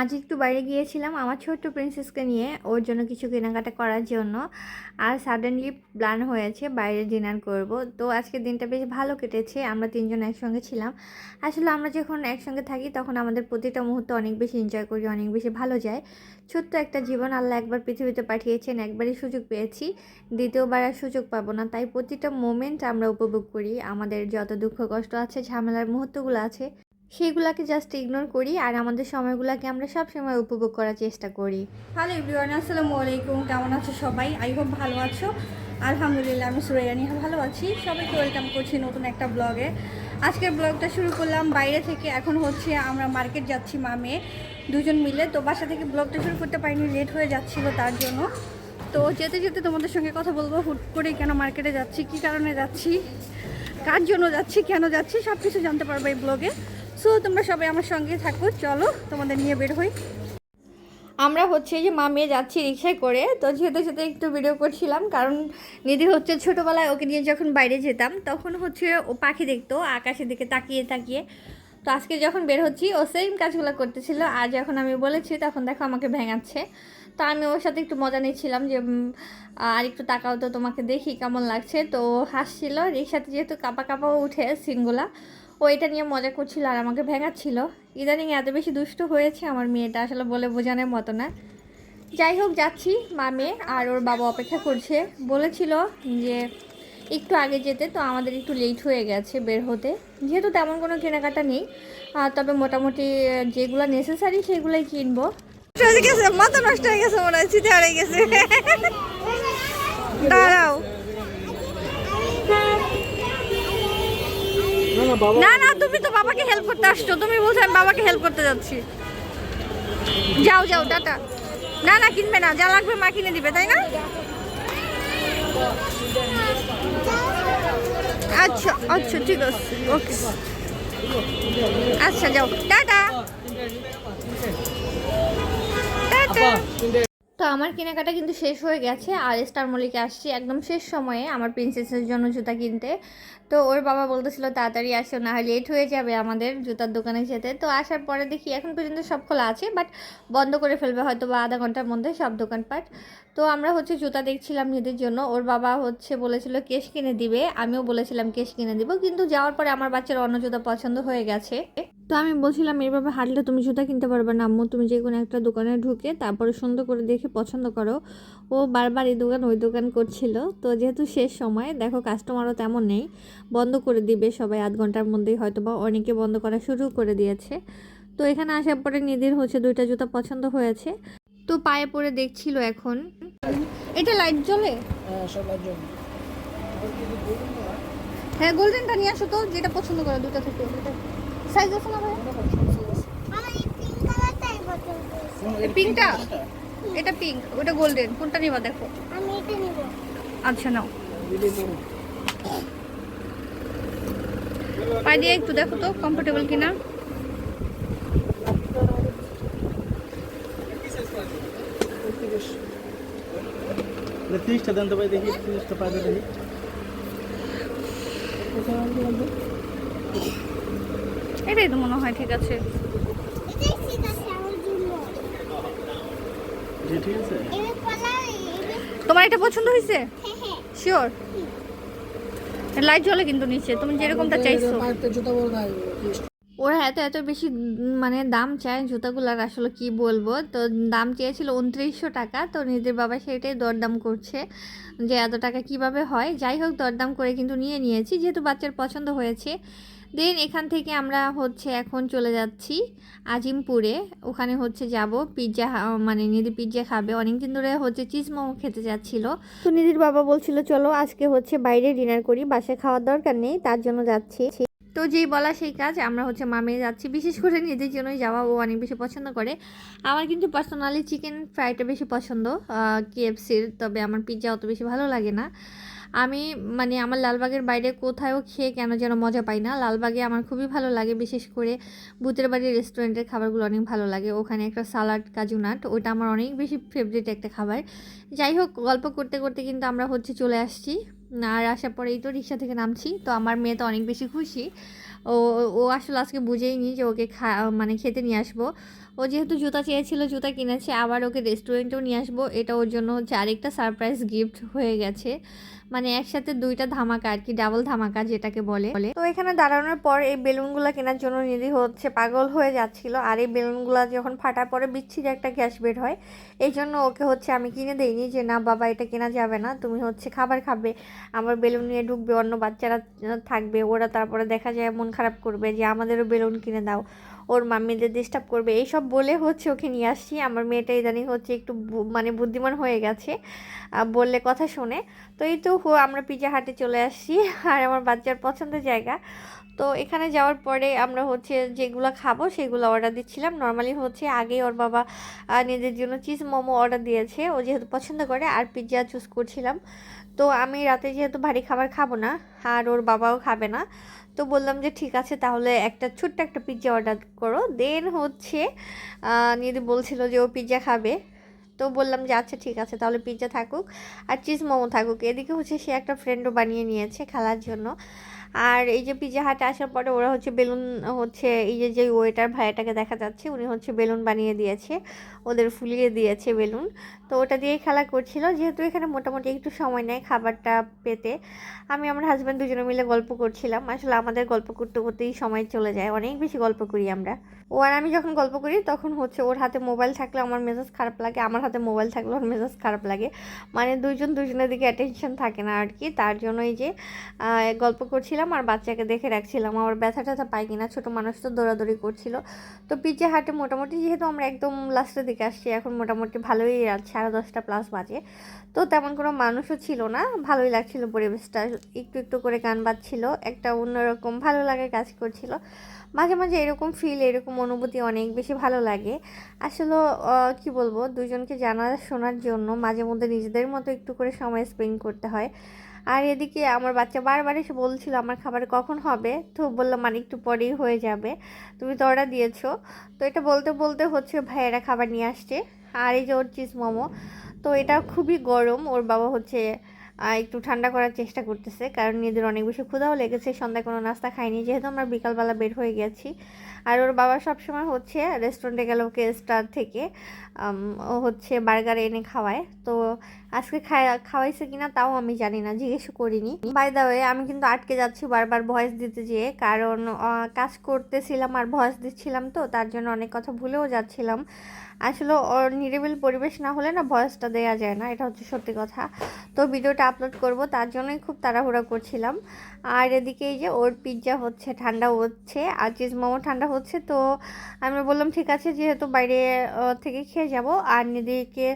আজ একটু বাইরে গিয়েছিলাম আমার ছোট্ট প্রিন্সেসকে নিয়ে, ওর জন্য কিছু কেনাকাটা করার জন্য। আর সাডেনলি প্ল্যান হয়েছে বাইরে ডিনার করব। তো আজকের দিনটা বেশ ভালো কেটেছে, আমরা তিনজন একসঙ্গে ছিলাম। আসলে আমরা যখন একসঙ্গে থাকি তখন আমাদের প্রতিটা মুহূর্ত অনেক বেশি এনজয় করি, অনেক বেশি ভালো যায়। ছোট্ট একটা জীবন আল্লাহ একবার পৃথিবীতে পাঠিয়েছেন, একবারই সুযোগ পেয়েছি। দ্বিতীয়বার আর সুযোগ পাবো না, তাই প্রতিটা মোমেন্ট আমরা উপভোগ করি। আমাদের যত দুঃখ কষ্ট আছে, ঝামেলার মুহূর্তগুলো আছে সেইগুলোকে জাস্ট ইগনোর করি আর আমাদের সময়গুলোকে আমরা সব সময় উপভোগ করার চেষ্টা করি। হ্যালো এভরিওয়ান আসসালামু আলাইকুম। কেমন আছো সবাই? আই হোপ ভালো আছো। আলহামদুলিল্লাহ, আমি সুরাইয়ানি ভালো আছি। সবাইকে ওয়েলকাম করছি নতুন একটা ব্লগে আজকের ব্লগটা শুরু করলাম বাইরে থেকে। এখন হচ্ছে আমরা মার্কেট যাচ্ছি মামে। দুজন মিলে। তো বাসা থেকে ব্লগটা শুরু করতে পারিনি লেট হয়ে যাচ্ছিল তার জন্য। তো যেতে যেতে তোমাদের সঙ্গে কথা বলব, হুট করে কেন মার্কেটে যাচ্ছি, কী কারণে যাচ্ছি, কার জন্য যাচ্ছি, কেন যাচ্ছি সব কিছু জানতে পারব এই ব্লগে সো তোমরা সবাই আমার সঙ্গে থাকো, চলো তোমাদের নিয়ে বের হই। আমরা হচ্ছে যে মা মেয়ে যাচ্ছি রিক্সায় করে, তো যেতে যেতে একটু ভিডিও করছিলাম, কারণ নিধি হচ্ছে ছোটোবেলায় ওকে নিয়ে যখন বাইরে যেতাম, তখন হচ্ছে ও পাখি দেখতো, আকাশের দিকে তাকিয়ে তাকিয়ে। তো আজকে যখন বের হচ্ছি, ও সেম কাজগুলো করতেছিল, আর যখন আমি বলেছি, তখন দেখো আমাকে ভেঙাচ্ছে। তো আমি ওর সাথে একটু মজা নিচ্ছিলাম যে আর একটু তাকাও তো তোমাকে দেখি কেমন লাগছে। তো হাসছিল, রিক্সাতে যেহেতু কাপা কাপাও উঠে সিনগুলা ও এটা নিয়ে মজা করছিল আর আমাকে ভেঙাচ্ছিল। ইদানিং এত বেশি দুষ্ট হয়েছে আমার মেয়েটা, আসলে বলে বোঝানোর মতো না। যাই হোক, যাচ্ছি মা মেয়ে আর ওর বাবা অপেক্ষা করছে। বলেছিল যে একটু আগে যেতে, তো আমাদের একটু লেট হয়ে গেছে বের হতে। যেহেতু তেমন কোনো কেনাকাটা নেই তবে মোটামুটি যেগুলো নেসেসারি সেগুলোই কিনবো। মাথা নষ্ট হয়ে গেছে মনে চিতে হারিয়ে গেছে। দাঁড়াও। না না তুমি তো বাবাকে হেল্প করতে আসছো। তুমি বলছো আমি বাবাকে হেল্প করতে যাচ্ছি। যাও যাও টাটা। না না কিনবে না যা লাগবে মা কিনে দিবে তাই না? আচ্ছা আচ্ছা ঠিক আছে ওকে। আচ্ছা যাও টাটা। টাটা। তো আমার কেনাকাটা কিন্তু শেষ হয়ে গেছে আর স্টার মলিকে আসছি? একদম শেষ সময়ে আমার প্রিন্সেসের জন্য জুতা কিনতে। তো ওর বাবা বলতেছিল, তাড়াতাড়ি আসো, না হয় লেট হয়ে যাবে আমাদের জুতার দোকানে যেতে। তো আসার পরে দেখি এখন পর্যন্ত সব খোলা আছে বাট বন্ধ করে ফেলবে হয়তো বা আধা ঘণ্টার মধ্যে সব দোকানপাট। তো আমরা হচ্ছে জুতা দেখছিলাম নিজেদের জন্য। ওর বাবা হচ্ছে বলেছিল, কেশ কিনে দিবে। আমিও বলেছিলাম, কেশ কিনে দিব। কিন্তু যাওয়ার পরে আমার বাচ্চার অন্য জুতা পছন্দ হয়ে গেছে। তো আমি বলছিলাম, এইভাবে হাঁটলে তুমি জুতা কিনতে পারবে না আম্মু। তুমি যে কোনো একটা দোকানে ঢুকে তারপরে সুন্দর করে দেখে পছন্দ করো। ও বারবার এই দোকান, ওই দোকান করছিল। তো যেহেতু শেষ সময়, দেখো কাস্টমারও তেমন নেই। বন্ধ করে দিবে। সবাই আধ ঘণ্টার মধ্যেই হয়তো বা অনেকে বন্ধ করা শুরু করে দিয়েছে। তো এখানে আসার পরে নিদির হচ্ছে দুইটা জুতা পছন্দ হয়েছে। তো পায়ে পরে দেখছিল এখন। এটা লাইট জ্বলে? হ্যাঁ গোল্ডেনটা নিয়ে আসো তো যেটা পছন্দ করে দুটো থেকে। সাইজ আছে না ভাই পিঙ্কটা এটা পিঙ্ক ওটা গোল্ডেন কোনটা নিবা দেখো? আচ্ছা নাও। পায়ে দিয়ে একটু দেখো তো কমফোর্টেবল কিনা। তিরিশটা দেন তো ভাই দেখি তিরিশটা দেখি। এটাই তো মনে হয় ঠিক আছে। জি ঠিক আছে। তোমার এটা পছন্দ হয়েছে? শিওর লাইট জ্বলে কিন্তু নিচে। তুমি যেরকমটা চাইছো। ওরা এত এত বেশি মানে দাম চায় জুতাগুলার আসলে কি বলব? তো দাম চেয়েছিল উনত্রিশশো টাকা তো নিজের বাবা সেটাই দরদাম করছে যে এত টাকা কীভাবে হয়? যাই হোক দরদাম করে কিন্তু নিয়ে নিয়েছি যেহেতু বাচ্চার পছন্দ হয়েছে। দেন এখান থেকে আমরা হচ্ছে এখন চলে যাচ্ছি আজিমপুরে। ওখানে হচ্ছে যাব পিৎজা মানে নিধি পিৎজা খাবে। অনেকদিন ধরে হচ্ছে চিজ মোমো খেতে যাচ্ছিল। তো নিধির বাবা বলছিল চলো আজকে হচ্ছে বাইরে ডিনার করি বাসায় খাওয়ার দরকার নেই তার জন্য যাচ্ছি। তো যেই বলা সেই কাজ আমরা হচ্ছে মামে যাচ্ছি। বিশেষ করে নিজের জন্যই যাওয়া ও অনেক বেশি পছন্দ করে। আমার কিন্তু পার্সোনালি চিকেন ফ্রাইটা বেশি পছন্দ কেএফসির তবে আমার পিৎজা অত বেশি ভালো লাগে না। আমি মানে আমার লালবাগের বাইরে কোথাও খেয়ে কেন যেন মজা পাই না। লালবাগে আমার খুবই ভালো লাগে, বিশেষ করে ভূতের বাড়ির রেস্টুরেন্টের খাবারগুলো অনেক ভালো লাগে। ওখানে একটা সালাড, কাজু নাট ওটা আমার অনেক বেশি ফেভারিট একটা খাবার। যাই হোক, গল্প করতে করতে কিন্তু আমরা হচ্ছে চলে আসছি। আর আসার পরেই তো রিক্সা থেকে নামছি, তো আমার মেয়ে তো অনেক বেশি খুশি। ও ও আসলে আজকে বুঝেইনি যে ওকে খা মানে খেতে নিয়ে আসব। ও যেহেতু জুতা চেয়েছিল, জুতা কিনেছে, আবার ওকে রেস্টুরেন্টেও নিয়ে আসব। এটা ওর জন্য হচ্ছে আরেকটা সারপ্রাইজ গিফট হয়ে গেছে। মানে একসাথে দুইটা ধামাকা আর কি ডাবল ধামাকা যেটাকে বলে। তো এখানে দাঁড়ানোর পর এই বেলুনগুলো কেনার জন্য নিধি হচ্ছে পাগল হয়ে যাচ্ছিল। আর এই বেলুনগুলো যখন ফাটার পরে বিচ্ছিরি একটা গ্যাস বের হয়। এই জন্য ওকে হচ্ছে আমি কিনে দেইনি যে, না বাবা, এটা কেনা যাবে না। তুমি হচ্ছে খাবার খাবে। আমার বেলুন নিয়ে ঢুকবে, অন্য বাচ্চারা থাকবে, ওরা তারপরে দেখা যায় মন খারাপ করবে যে আমাদেরও বেলুন কিনে দাও, ওর মাম্মিদের ডিস্টার্ব করবে, এইসব বলে হচ্ছে ওকে নিয়ে আসছি। আমার মেয়েটা ইদানিং হচ্ছে একটু মানে বুদ্ধিমান হয়ে গেছে বললে কথা শোনে। তো এই তো আমরা পিজা হাটে চলে আসছি। আর আমার বাচ্চার পছন্দের জায়গা তো এখানে যাওয়ার পরে আমরা হচ্ছে যেগুলো খাব সেগুলো অর্ডার দিচ্ছিলাম। নর্মালি হচ্ছে আগে ওর বাবা নিজের জন্য চিজ মোমো অর্ডার দিয়েছে। ও যেহেতু পছন্দ করে আর পিৎজা চুজ করছিলাম। তো আমি রাতে যেহেতু ভারী খাবার খাব না, আর ওর বাবাও খাবে না, তো বললাম যে ঠিক আছে, তাহলে একটা ছোট্ট একটা পিৎজা অর্ডার করো। দেন হচ্ছে নিদি বলছিল যে ও পিৎজা খাবে। তো বললাম যে আচ্ছা ঠিক আছে, তাহলে পিজ্জা থাকুক আর চিজ মোমো থাকুক। এদিকে হচ্ছে সে একটা ফ্রেন্ডও বানিয়ে নিয়েছে খেলার জন্য। আর এই যে পিজ্জা হাটে আসার পরে ওরা হচ্ছে বেলুন, হচ্ছে এই যে যে ওয়েটার ভাইয়াটাকে দেখা যাচ্ছে, উনি হচ্ছে বেলুন বানিয়ে দিয়েছে। ওদের ফুলিয়ে দিয়েছে বেলুন। তো ওটা দিয়েই খেলা করছিল। যেহেতু এখানে মোটামুটি একটু সময় নেয় খাবারটা পেতে, আমি আমার হাজব্যান্ড দুজনে মিলে গল্প করছিলাম। আসলে আমাদের গল্প করতে করতেই সময় চলে যায়, অনেক বেশি গল্প করি আমরা। ও আর আমি যখন গল্প করি, তখন হচ্ছে ওর হাতে মোবাইল থাকলে আমার মেজাজ খারাপ লাগে, আমার হাতে মোবাইল থাকলে ওর মেজাজ খারাপ লাগে। মানে দুজন দুজনের দিকে অ্যাটেনশন থাকে না আর কি। তার জন্য এই যে গল্প করছিলাম আর বাচ্চাকে দেখে রাখছিলাম। আমার ব্যথা ট্যাথা পাই কিনা, ছোটো মানুষ তো দৌড়াদৌড়ি করছিল। তো পিচে হাটে মোটামুটি, যেহেতু আমরা একদম লাস্টের দিকে আসছি, এখন মোটামুটি ভালোই রাত সাড়ে দশটা প্লাস বাজে। তো তেমন কোনো মানুষও ছিল না, ভালোই লাগছিল পরিবেশটা। একটু একটু করে গান বাজছিল, একটা অন্যরকম ভালো লাগে কাজ করছিল। মাঝে মাঝে এরকম ফিল এরকম অনুভূতি অনেক বেশি ভালো লাগে। আসলে কি বলব, দুজনকে জানা শোনার জন্য মাঝে মধ্যে নিজেদের মতো একটু করে সময় স্পেন্ড করতে হয়। আর এদিকে আমার বাচ্চা বারবার এসে বলছিল, আমার খাবার কখন হবে? তো বললাম মানে একটু পরেই হয়ে যাবে। তুমি তো অর্ডার দিয়েছ। তো এটা বলতে বলতে হচ্ছে, ভাইয়েরা খাবার নিয়ে আসছে। আর এই যে ওর চিজ মোমো, তো এটা খুবই গরম। ওর বাবা হচ্ছে একটু ঠান্ডা করার চেষ্টা করতেছে, কারণ নিজেদের অনেক বেশি ক্ষুধাও লেগেছে, সন্ধ্যায় কোনো নাস্তা খাইনি যেহেতু আমরা বিকালবেলা বের হয়ে গেছি। আর ওর বাবা সবসময় হচ্ছে রেস্টুরেন্টে গেল স্টার থেকে ও হচ্ছে বার্গার এনে খাওয়ায়। তো আজকে খাওয়া খাওয়াইছে কিনা তাও আমি জানি না, জিজ্ঞেস করিনি। বাই দা ওয়ে আমি কিন্তু আটকে যাচ্ছি বারবার ভয়েস দিতে যেয়ে, কারণ কাজ করতেছিলাম আর ভয়েস দিচ্ছিলাম তো, তার জন্য অনেক কথা ভুলেও যাচ্ছিলাম। আসলে ওর নিরিবিল পরিবেশ না হলে না ভয়েসটা দেওয়া যায় না, এটা হচ্ছে সত্যি কথা। তো ভিডিওটা আপলোড করব, তার জন্যই খুব তাড়াহুড়া করছিলাম। আর এদিকে এই যে ওর পিৎজা হচ্ছে, ঠান্ডা হচ্ছে আর চিজ মোমো ঠান্ডা হচ্ছে, তো আমি বললাম, ঠিক আছে, যেহেতু বাইরে থেকে খেয়ে যাব। আর নিদিকে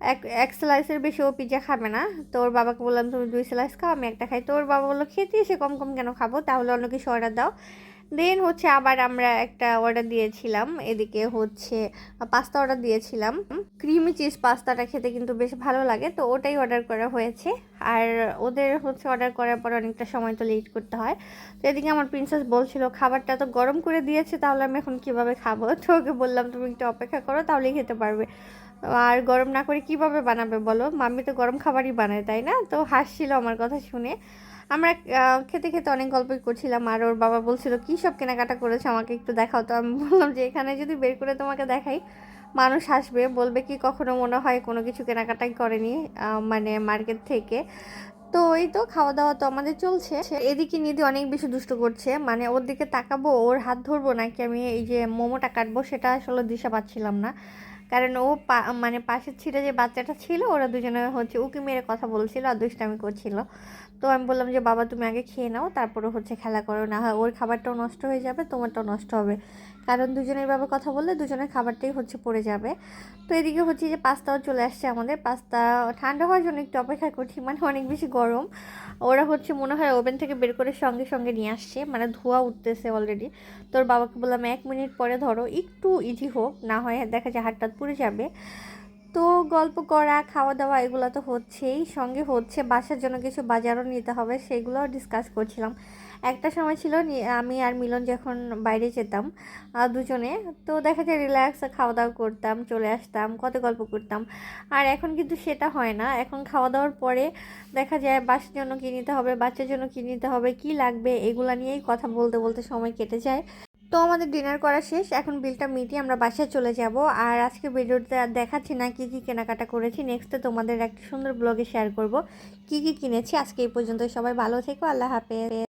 এক এক স্লাইসের বেশি ও পিৎজা খাবে না। তো ওর বাবাকে বললাম, তুমি দুই স্লাইস খাও, আমি একটা খাই। তো ওর বাবা বলল খেতে এসে কম কম কেন খাব? তাহলে অন্য কিছু অর্ডার দাও। দেন হচ্ছে আবার আমরা একটা অর্ডার দিয়েছিলাম, এদিকে হচ্ছে পাস্তা অর্ডার দিয়েছিলাম। ক্রিমি চিজ পাস্তাটা খেতে কিন্তু বেশ ভালো লাগে, তো ওটাই অর্ডার করা হয়েছে। আর ওদের হচ্ছে অর্ডার করার পর অনেকটা সময় তো লেট করতে হয়। তো এদিকে আমার প্রিন্সেস বলছিল, খাবারটা তো গরম করে দিয়েছে, তাহলে আমি এখন কীভাবে খাব? তো ওকে বললাম, তুমি একটু অপেক্ষা করো, তাহলেই খেতে পারবে। আর গরম না করে কীভাবে বানাবে বলো? মাম্মি তো গরম খাবারই বানায়, তাই না? তো হাসছিল আমার কথা শুনে। আমরা খেতে খেতে অনেক গল্পই করছিলাম, আর ওর বাবা বলছিল, কী সব কেনাকাটা করেছে? আমাকে একটু দেখাও। তো আমি বললাম যে, এখানে যদি বের করে তোমাকে দেখাই, মানুষ হাসবে, বলবে কি কখনো মনে হয় কোনো কিছু কেনাকাটাই করেনি মানে মার্কেট থেকে। তো এই তো খাওয়া দাওয়া তো আমাদের চলছে। এদিকে নিধি অনেক বেশি দুষ্ট করছে মানে ওর দিকে তাকাবো, ওর হাত ধরবো, নাকি আমি এই যে মোমোটা কাটবো, সেটা আসলে দিশা পাচ্ছিলাম না। কারণ ও মানে পাশের ছিটে যে বাচ্চাটা ছিল, ওরা দুজনে হচ্ছে উকি মেরে কথা বলছিল আর দুষ্টামি করছিল। তো আমি বললাম যে, বাবা, তুমি আগে খেয়ে নাও, তারপরে হচ্ছে খেলা করো। না হয় ওর খাবারটাও নষ্ট হয়ে যাবে, তোমারটাও নষ্ট হবে। কারণ দুজনের ভাবে কথা বললে দুজনের খাবারটাই হচ্ছে পড়ে যাবে। তো এদিকে হচ্ছে যে, পাস্তাও চলে আসছে আমাদের। পাস্তা ঠান্ডা হওয়ার জন্য একটু অপেক্ষা করছি মানে অনেক বেশি গরম। ওরা হচ্ছে মনে হয় ওভেন থেকে বের করে সঙ্গে সঙ্গে নিয়ে আসছে মানে ধোয়া উঠতেছে অলরেডি তোর বাবাকে বললাম, এক মিনিট পরে ধরো, একটু ইজি হোক, না হয় দেখা যায় হাতটা পুড়ে যাবে। তো গল্প করা খাওয়া দাওয়া এগুলো তো হচ্ছেই। সঙ্গে হচ্ছে বাসার জন্য কিছু বাজারও নিতে হবে, সেগুলোও ডিসকাস করছিলাম। একটা সময় ছিল আমি আর মিলন যখন বাইরে যেতাম দুজনে, তো দেখা যায় রিল্যাক্স খাওয়া দাওয়া করতাম, চলে আসতাম, কত গল্প করতাম। আর এখন কিন্তু সেটা হয় না। এখন খাওয়া দাওয়ার পরে দেখা যায় বাসার জন্য কী নিতে হবে, বাচ্চার জন্য কী নিতে হবে, কী লাগবে, এগুলো নিয়েই কথা বলতে বলতে সময় কেটে যায়। তো আমাদের ডিনার করা শেষ, এখন বিলটা মিটিয়ে আমরা বাসায় চলে যাব। আর আজকে ভিডিওতে দেখাচ্ছি না কী কী কেনাকাটা করেছি। নেক্সটে তোমাদের একটা সুন্দর ব্লগে শেয়ার করব। কি কি কিনেছি, আজকে এই পর্যন্ত সবাই ভালো থেকো, আল্লাহ হাফেজ।